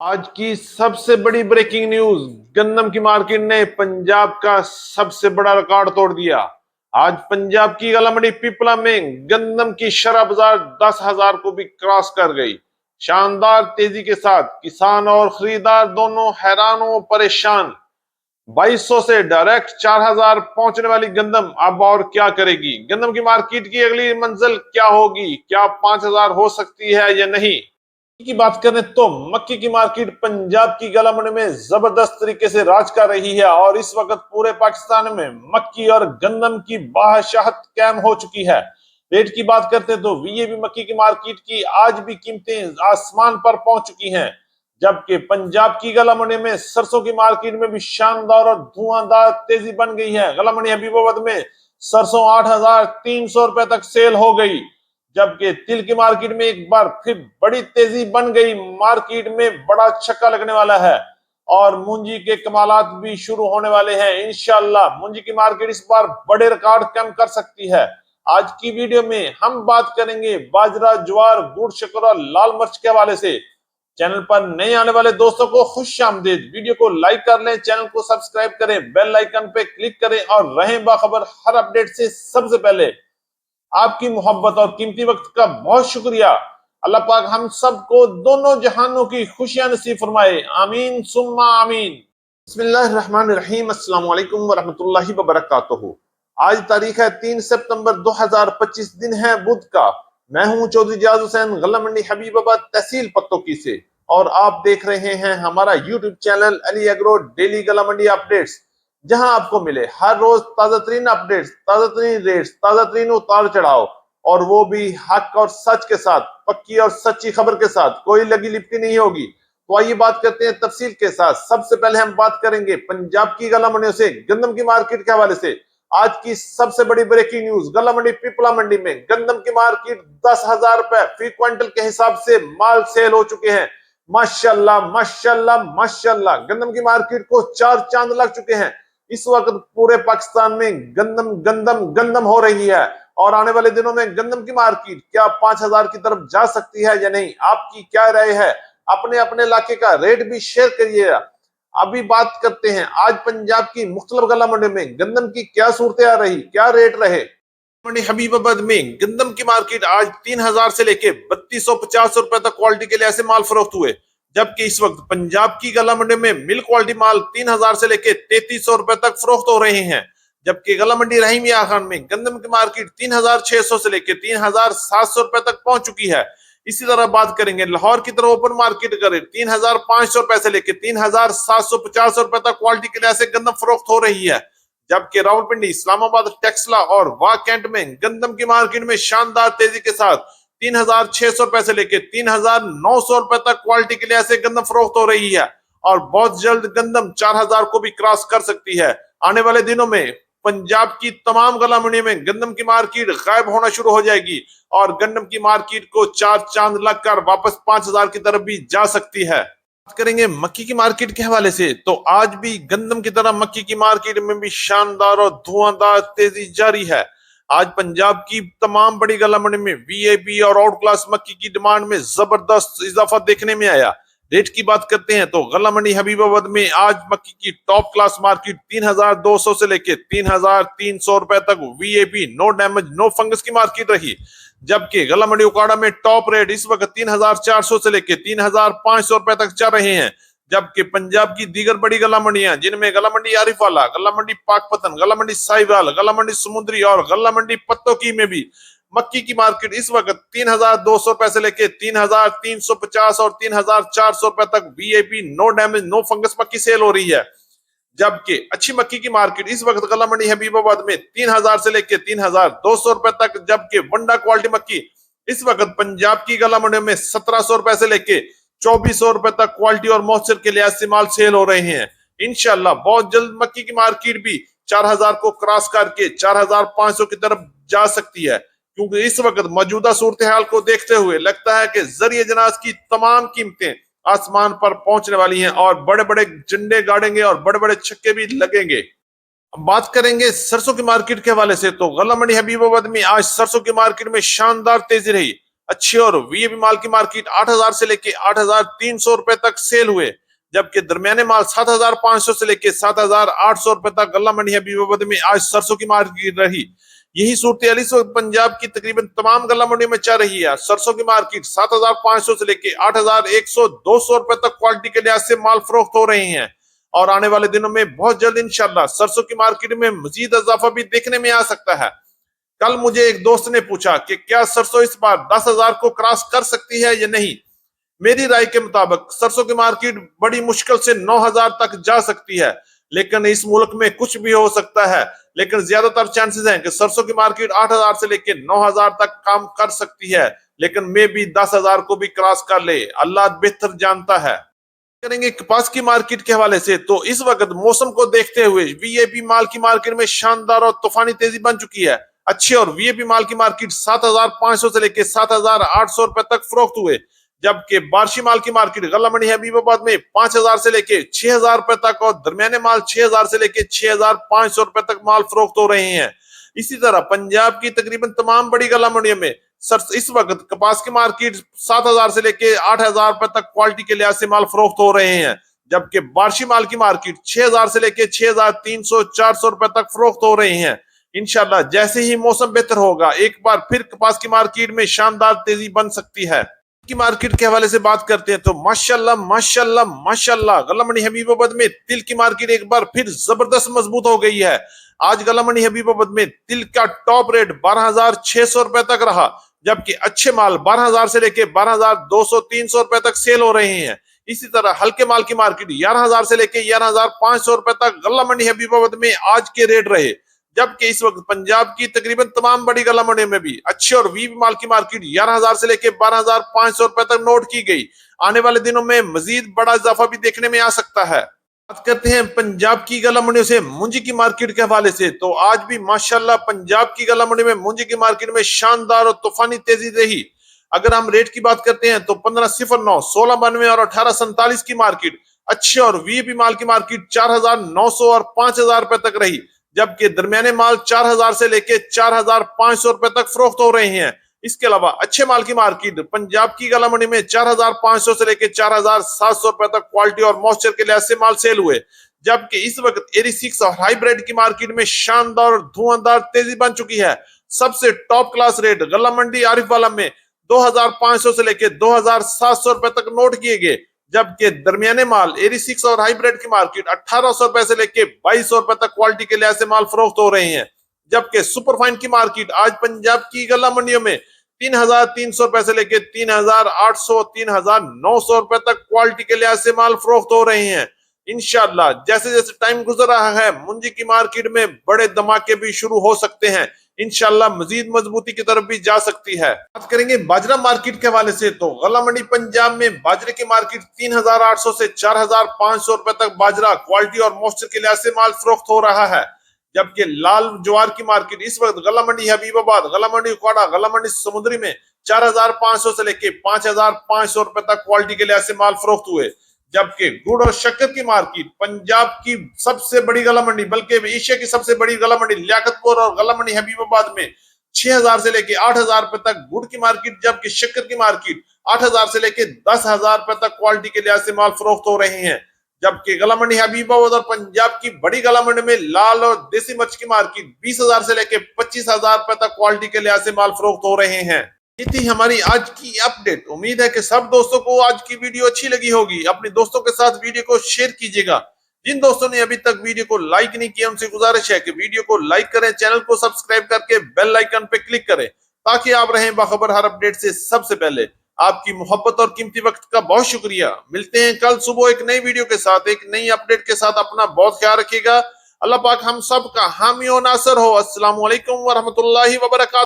آج کی سب سے بڑی بریکنگ نیوز گندم کی مارکیٹ نے پنجاب کا سب سے بڑا ریکارڈ توڑ دیا۔ آج پنجاب کی غلہ منڈی پیپلا میں گندم کی شرح بازار دس ہزار کو بھی کراس کر گئی۔ شاندار تیزی کے ساتھ کسان اور خریدار دونوں حیران و پریشان۔ بائیس سو سے ڈائریکٹ چار ہزار پہنچنے والی گندم اب اور کیا کرے گی؟ گندم کی مارکیٹ کی اگلی منزل کیا ہوگی؟ کیا پانچ ہزار ہو سکتی ہے یا نہیں؟ کی بات کریں تو مکی کی مارکیٹ پنجاب کی گلا منڈی میں زبردست طریقے سے راج کر رہی ہے اور اس وقت پورے پاکستان میں مکی اور گندم کی باہشاہت قائم ہو چکی ہے۔ ریٹ کی بات کرتے ہیں تو وی اے بی مکی کی مارکیٹ کی آج بھی قیمتیں آسمان پر پہنچ چکی ہیں، جبکہ پنجاب کی گلا منڈی میں سرسوں کی مارکیٹ میں بھی شاندار اور دھواں دار تیزی بن گئی ہے۔ گلا منڈی حبیب میں سرسوں آٹھ ہزار تین سو روپے تک سیل ہو گئی۔ جبکہ تل کی مارکیٹ میں ایک بار پھر بڑی تیزی بن گئی، مارکیٹ میں بڑا چھکا لگنے والا ہے۔ اور مونجی کے کمالات بھی شروع ہونے والے ہیں۔ انشاءاللہ مونجی کی مارکیٹ اس بار بڑے ریکارڈ کم کر سکتی ہے۔ آج کی ویڈیو میں ہم بات کریں گے باجرہ، جوار، گڑ، شکر اور لال مرچ کے حوالے سے۔ چینل پر نئے آنے والے دوستوں کو خوش آمدید۔ ویڈیو کو لائک کر لیں، چینل کو سبسکرائب کریں، بیل آئیکن پہ کلک کریں اور رہیں باخبر ہر اپڈیٹ سے سب سے پہلے۔ آپ کی محبت اور قیمتی وقت کا بہت شکریہ۔ اللہ پاک ہم سب کو دونوں جہانوں کی خوشیاں نصیب فرمائے۔ آمین، ثم آمین۔ بسم اللہ الرحمن الرحیم۔ السلام علیکم ورحمۃ اللہ وبرکاتہ۔ آج تاریخ ہے تین سپتمبر دو ہزار پچیس۔ دن ہے بدھ کا۔ میں ہوں چودھری جاز حسین غلہ منڈی حبیب آباد تحصیل پتوں کی سے۔ اور آپ دیکھ رہے ہیں ہمارا YouTube channel Ali agro daily غلہ منڈی اپڈیٹس۔ جہاں آپ کو ملے۔ ہر روز تازہ ترین اپڈیٹس تازہ ترین ریٹس تازہ ترین اتار چڑھاؤ۔ اور وہ بھی حق اور سچ کے ساتھ، پکی اور سچی خبر کے ساتھ۔ کوئی لگی لپٹی نہیں ہوگی۔ تو آئیے بات کرتے ہیں تفصیل کے ساتھ۔ سب سے پہلے ہم بات کریں گے پنجاب کی گلا منڈیوں سے، گندم کی مارکیٹ کے حوالے سے۔ آج کی سب سے بڑی بریکنگ نیوز گلا منڈی پیپلا منڈی میں۔ گندم کی مارکیٹ دس ہزار روپے فی کوئنٹل کے حساب سے مال سیل ہو چکے ہیں۔ ماشاءاللہ ماشاءاللہ ماشاءاللہ۔ گندم کی مارکیٹ کو چار چاند لگ چکے ہیں۔ اس وقت پورے پاکستان میں گندم گندم گندم ہو رہی ہے اور آنے والے دنوں میں گندم کی مارکیٹ کیا پانچ ہزار کی طرف جا سکتی ہے یا نہیں؟ آپ کی کیا رائے ہے؟ اپنے اپنے علاقے کا ریٹ بھی شیئر کریے۔ ابھی بات کرتے ہیں۔ آج پنجاب کی مختلف گلا منڈی میں گندم کی کیا صورت آ رہی؟ کیا ریٹ رہے؟ منڈی حبیب آباد میں گندم کی مارکیٹ آج تین ہزار سے لے کے بتیس سو پچاس روپے تک کوالٹی کے لحاظ سے مال فروخت ہوئے۔ جبکہ اس وقت پنجاب کی گلا منڈی میں مل کوالٹی مال تین ہزار سے لے کے تینتیس سو روپے تک فروخت ہو رہے ہیں۔ جبکہ گلا منڈی رحیم خان میں گندم کی مارکیٹ تین ہزار چھ سو سے لے کے تین ہزار سات سو روپے تک پہنچ چکی ہے۔ اسی طرح بات کریں گے، لاہور کی طرف اوپن مارکیٹ کرے تین ہزار پانچ سو روپے سے لے کے تین ہزار سات سو پچاس روپے تک کوالٹی کے لحاظ سے گندم فروخت ہو رہی ہے۔ جبکہ راول پنڈی اسلام آباد، ٹیکسلا اور وا کینٹ میں گندم کی مارکیٹ میں شاندار تیزی کے ساتھ تین ہزار چھ سو روپے سے لے کے تین ہزار نو سو روپے تک کوالٹی کے لحاظ سے گندم فروخت ہو رہی ہے اور بہت جلد گندم چار ہزار کو بھی کراس کر سکتی ہے۔ آنے والے دنوں میں پنجاب کی تمام گلا منڈی میں گندم کی مارکیٹ غائب ہونا شروع ہو جائے گی اور گندم کی مارکیٹ کو چار چاند لگ کر واپس پانچ ہزار کی طرف بھی جا سکتی ہے۔ بات کریں گے مکی کی مارکیٹ کے حوالے سے تو آج بھی گندم کی طرح مکی کی مارکیٹ میں بھی شاندار اور دھواں دار تیزی جاری ہے۔ آج پنجاب کی تمام بڑی گلا منڈی میں وی اے پی اور آؤٹ کلاس مکی کی ڈیمانڈ میں زبردست اضافہ دیکھنے میں آیا۔ ریٹ کی بات کرتے ہیں تو غلہ منڈی حبیب آباد میں آج مکی کی ٹاپ کلاس مارکیٹ تین ہزار دو سو سے لے کے تین ہزار تین سو روپے تک V A P no damage no fungus کی مارکیٹ رہی۔ جبکہ غلہ منڈی اکاڑا میں ٹاپ ریٹ اس وقت تین ہزار چار سو سے لے کے تین ہزار پانچ سو روپے تک چل رہے ہیں۔ جبکہ پنجاب کی دیگر بڑی گلا منڈیاں، جن میں گلا منڈی عارف والا، گلا منڈی پاک پتن، گلا منڈی سائی گلا منڈی سمندری اور، گلا منڈی پتوں کی میں بھی مکی کی مارکیٹ اس وقت تین ہزار دو سو روپے سے لے کے تین ہزار تین سو پچاس اور تین ہزار چار سو روپے تک V A P, no damage, no fungus مکی سیل ہو رہی ہے۔ جبکہ اچھی مکی کی مارکیٹ اس وقت گلا منڈی حبیب آباد میں تین ہزار سے لے کے تین ہزار دو سو روپے تک، جبکہ ونڈا کوالٹی مکی اس وقت پنجاب کی گلا منڈی میں سترہ سو روپے سے لے کے چوبیس سو روپے تک کوالٹی اور مؤثر کے لحاظ سے مال سیل ہو رہے ہیں۔ انشاءاللہ بہت جلد مکی کی مارکیٹ بھی چار ہزار کو کراس کر کے چار ہزار پانچ سو کی طرف جا سکتی ہے۔ کیونکہ اس وقت موجودہ صورتحال کو دیکھتے ہوئے لگتا ہے کہ ذریعہ جناز کی تمام قیمتیں آسمان پر پہنچنے والی ہیں اور بڑے بڑے جنڈے گاڑیں گے اور بڑے بڑے چھکے بھی لگیں گے۔ بات کریں گے سرسوں کی مارکیٹ کے حوالے سے تو غلہ منڈی حبیب آباد میں آج سرسوں کی مارکیٹ میں شاندار تیزی رہی۔ اچھی اور وی ایم مال کی مارکیٹ آٹھ ہزار سے لے کے آٹھ ہزار تین سو روپے تک سیل ہوئے، جبکہ درمیانے مال سات ہزار پانچ سو سے لے کے سات ہزار آٹھ سو روپے تک گلہ منڈی حبیب آباد میں آج سرسوں کی مارکیٹ رہی۔ یہی صورت علی سو پنجاب کی تقریباً تمام گلہ منڈیوں میں چل رہی ہے۔ سرسوں کی مارکیٹ سات ہزار پانچ سو سے لے کے آٹھ ہزار ایک سو دو سو روپے تک کوالٹی کے لحاظ سے مال فروخت ہو رہے ہیں۔ اور آنے والے دنوں میں بہت جلد انشاءاللہ سرسوں کی مارکیٹ میں مزید اضافہ بھی دیکھنے میں آ سکتا ہے۔ کل مجھے ایک دوست نے پوچھا کہ کیا سرسو اس بار دس ہزار کو کراس کر سکتی ہے یا نہیں؟ میری رائے کے مطابق سرسوں کی مارکیٹ بڑی مشکل سے نو ہزار تک جا سکتی ہے، لیکن اس ملک میں کچھ بھی ہو سکتا ہے۔ لیکن زیادہ تر چانسز ہیں کہ سرسوں کی مارکیٹ آٹھ ہزار سے لے کے نو ہزار تک کام کر سکتی ہے، لیکن میں بھی دس ہزار کو بھی کراس کر لے۔ اللہ بہتر جانتا ہے۔ کریں گے کپاس کی مارکیٹ کے حوالے سے تو اس وقت موسم کو دیکھتے ہوئے وی اے پی مال کی مارکیٹ میں شاندار اور طوفانی تیزی بن چکی ہے۔ اچھے اور وی اے پی مال کی مارکیٹ سات ہزار پانچ سو سے لے کے سات ہزار آٹھ سو روپے تک فروخت ہوئے، جبکہ بارشی مال کی مارکیٹ غلہ منڈی حبیب آباد میں پانچ ہزار سے لے کے چھ ہزار روپے تک اور درمیانے مال چھ ہزار سے لے کے چھ ہزار پانچ سو روپے تک مال فروخت ہو رہے ہیں۔ اسی طرح پنجاب کی تقریباً تمام بڑی غلہ منڈیوں میں اس وقت کپاس کی مارکیٹ سات ہزار سے لے کے آٹھ ہزار روپے تک کوالٹی کے لحاظ سے مال فروخت ہو رہے ہیں، جبکہ بارشی مال کی مارکیٹ چھ ہزار سے لے کے چھ ہزار تین سو چار سو روپے تک فروخت ہو رہے ہیں۔ انشاءاللہ جیسے ہی موسم بہتر ہوگا، ایک بار پھر کپاس کی مارکیٹ میں شاندار تیزی بن سکتی ہے۔ کی مارکیٹ کے حوالے سے بات کرتے ہیں تو ماشاءاللہ ماشاءاللہ ماشاءاللہ گلا منڈی حبیب آباد میں تل کی مارکیٹ ایک بار پھر زبردست مضبوط ہو گئی ہے۔ آج گلا منڈی حبیب آباد میں تل کا ٹاپ ریٹ بارہ ہزار چھ سو روپے تک رہا، جبکہ اچھے مال بارہ ہزار سے لے کے بارہ ہزار دو سو تین سو روپے تک سیل ہو رہے ہیں۔ اسی طرح ہلکے مال کی مارکیٹ گیارہ ہزار سے لے کے گیارہ ہزار پانچ سو روپے تک غلام منڈی حبیب آباد میں آج کے ریٹ رہے۔ جبکہ اس وقت پنجاب کی تقریباً تمام بڑی گلا میں بھی اچھے اور وی مال کی مارکیٹ گیارہ ہزار سے لے کے بارہ ہزار پانچ سو روپے تک نوٹ کی گئی۔ آنے والے دنوں میں مزید بڑا اضافہ بھی دیکھنے میں آ سکتا ہے۔ بات کرتے ہیں پنجاب کی گلا منڈیوں سے منجی کی مارکیٹ کے حوالے سے، تو آج بھی ماشاءاللہ پنجاب کی گلا منڈی میں منجی کی مارکیٹ میں شاندار اور طوفانی تیزی رہی۔ اگر ہم ریٹ کی بات کرتے ہیں تو پندرہ صفر نو، سولہ بانوے اور اٹھارہ سینتالیس کی مارکیٹ، اچھے اور وی پی مال کی مارکیٹ چار ہزار نو سو اور پانچ ہزار روپے تک رہی۔ جبکہ درمیانے مال چار ہزار سے لے کے چار ہزار پانچ سو روپے تک فروخت ہو رہے ہیں۔ اس کے علاوہ اچھے مال کی مارکیٹ پنجاب کی گلا منڈی میں چار ہزار پانچ سو سے لے کے چار ہزار سات سو روپے تک کوالٹی اور موسچر کے لحاظ سے مال سیل ہوئے۔ جبکہ اس وقت ایری سکس اور ہائیبریڈ کی مارکیٹ میں شاندار اور دھواں دار تیزی بن چکی ہے۔ سب سے ٹاپ کلاس ریٹ گلا منڈی عارف والا میں دو ہزار پانچ سو سے لے کے دو ہزار سات سو روپے تک نوٹ کیے گئے۔ جبکہ درمیانے مال ایری سکس اور ہائیبریڈ کی مارکیٹ اٹھارہ سو روپے سے لے کے بائیس سو روپے تک کوالٹی کے لحاظ سے مال فروخت ہو رہے ہیں۔ جبکہ سپر فائن کی مارکیٹ آج پنجاب کی گلا منڈیوں میں تین ہزار تین سو روپے سے لے کے تین ہزار آٹھ سو، تین ہزار نو سو روپے تک کوالٹی کے لحاظ سے مال فروخت ہو رہے ہیں۔ انشاءاللہ جیسے جیسے ٹائم گزر رہا ہے، منجی کی مارکیٹ میں بڑے دھماکے بھی شروع ہو سکتے ہیں۔ انشاءاللہ مزید مضبوطی کی طرف بھی جا سکتی ہے۔ بات کریں گے باجرہ مارکیٹ کے حوالے سے تو غلہ منڈی پنجاب میں باجرے کی مارکیٹ تین ہزار آٹھ سو سے چار ہزار پانچ سو روپے تک باجرہ کوالٹی اور موسچر کے لحاظ سے مال فروخت ہو رہا ہے۔ جبکہ لال جوار کی مارکیٹ اس وقت غلہ منڈی حبیب آباد، غلہ منڈی اکواڑا، غلہ منڈی سمندری میں چار ہزار پانچ سو سے لے کے پانچ ہزار پانچ سو روپے تک کوالٹی کے لحاظ سے مال فروخت ہوئے۔ جبکہ گڑ اور شکر کی مارکیٹ پنجاب کی سب سے بڑی گلا منڈی، بلکہ ایشیا کی سب سے بڑی گلا منڈی لیاقت پور اور گلا منڈی حبیب آباد میں چھ ہزار سے لے کے آٹھ ہزار روپے تک گڑ کی مارکیٹ، جبکہ شکر کی مارکیٹ آٹھ ہزار سے لے کے دس ہزار روپے تک کوالٹی کے لحاظ سے مال فروخت ہو رہے ہیں۔ جبکہ گلا منڈی حبیب آباد اور پنجاب کی بڑی گلا منڈی میں لال اور دیسی مرچ کی مارکیٹ بیس ہزار سے لے کے پچیس ہزار روپے تک کوالٹی کے لحاظ سے مال فروخت ہو رہے ہیں۔ یہ تھی ہماری آج کی اپڈیٹ امید ہے کہ سب دوستوں کو آج کی ویڈیو اچھی لگی ہوگی۔ اپنے دوستوں کے ساتھ ویڈیو کو شیئر کیجیے گا۔ جن دوستوں نے ابھی تک ویڈیو کو لائک نہیں کیا، ان سے گزارش ہے کہ ویڈیو کو لائک کریں چینل کو سبسکرائب کر کے بیل لائکن پہ کلک کریں، تاکہ آپ رہیں باخبر ہر اپڈیٹ سے سب سے پہلے۔ آپ کی محبت اور قیمتی وقت کا بہت شکریہ۔ ملتے ہیں کل صبح ایک نئی ویڈیو کے ساتھ۔ ایک نئی اپڈیٹ کے ساتھ اپنا بہت خیال رکھیے گا۔ اللہ پاک ہم سب کا حامی و ناصر ہو۔ السلام علیکم ورحمۃ اللہ وبرکاتہ۔